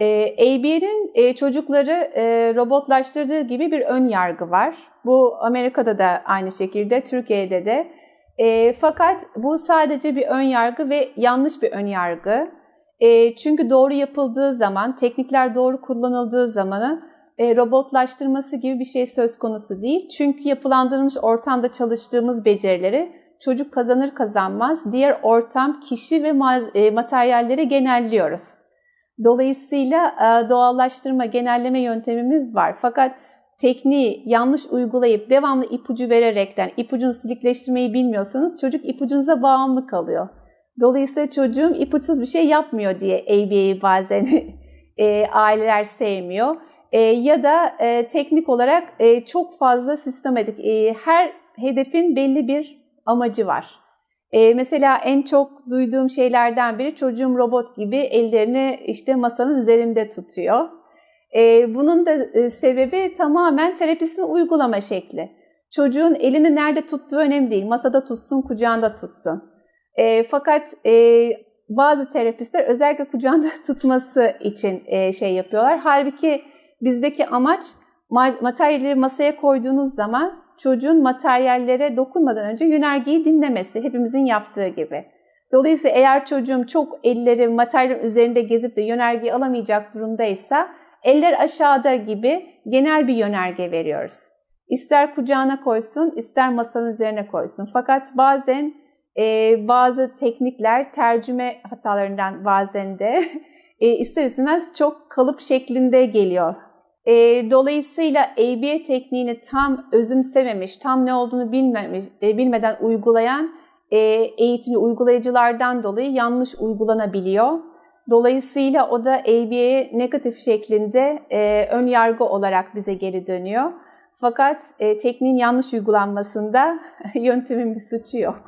E, ABA'nin e, çocukları e, robotlaştırdığı gibi bir ön yargı var. Bu Amerika'da da aynı şekilde, Türkiye'de de. E, fakat bu sadece bir ön yargı ve yanlış bir ön yargı. E, çünkü doğru yapıldığı zaman, teknikler doğru kullanıldığı zamanı e, robotlaştırması gibi bir şey söz konusu değil. Çünkü yapılandırılmış ortamda çalıştığımız becerileri çocuk kazanır kazanmaz diğer ortam, kişi ve ma- e, materyalleri genelliyoruz. Dolayısıyla e, doğallaştırma, genelleme yöntemimiz var. Fakat tekniği yanlış uygulayıp devamlı ipucu vererekten ipucunu silikleştirmeyi bilmiyorsanız çocuk ipucunuza bağımlı kalıyor. Dolayısıyla çocuğum ipuçsuz bir şey yapmıyor diye ABA'yı bazen e, aileler sevmiyor. E, ya da e, teknik olarak e, çok fazla sistematik, e, her hedefin belli bir amacı var. E, mesela en çok duyduğum şeylerden biri çocuğum robot gibi ellerini işte masanın üzerinde tutuyor. E, bunun da e, sebebi tamamen terapisini uygulama şekli. Çocuğun elini nerede tuttuğu önemli değil. Masada tutsun, kucağında tutsun. E, fakat e, bazı terapistler özellikle kucağında tutması için e, şey yapıyorlar. Halbuki bizdeki amaç materyalleri masaya koyduğunuz zaman çocuğun materyallere dokunmadan önce yönergeyi dinlemesi, hepimizin yaptığı gibi. Dolayısıyla eğer çocuğum çok elleri materyalin üzerinde gezip de yönergeyi alamayacak durumdaysa eller aşağıda gibi genel bir yönerge veriyoruz. İster kucağına koysun, ister masanın üzerine koysun. Fakat bazen e, bazı teknikler tercüme hatalarından bazen de e, ister istemez çok kalıp şeklinde geliyor e, dolayısıyla ABA tekniğini tam özümsememiş, tam ne olduğunu bilmemiş, e, bilmeden uygulayan e, eğitimli uygulayıcılardan dolayı yanlış uygulanabiliyor. Dolayısıyla o da ABA'ye negatif şeklinde e, ön yargı olarak bize geri dönüyor. Fakat e, tekniğin yanlış uygulanmasında yöntemin bir suçu yok.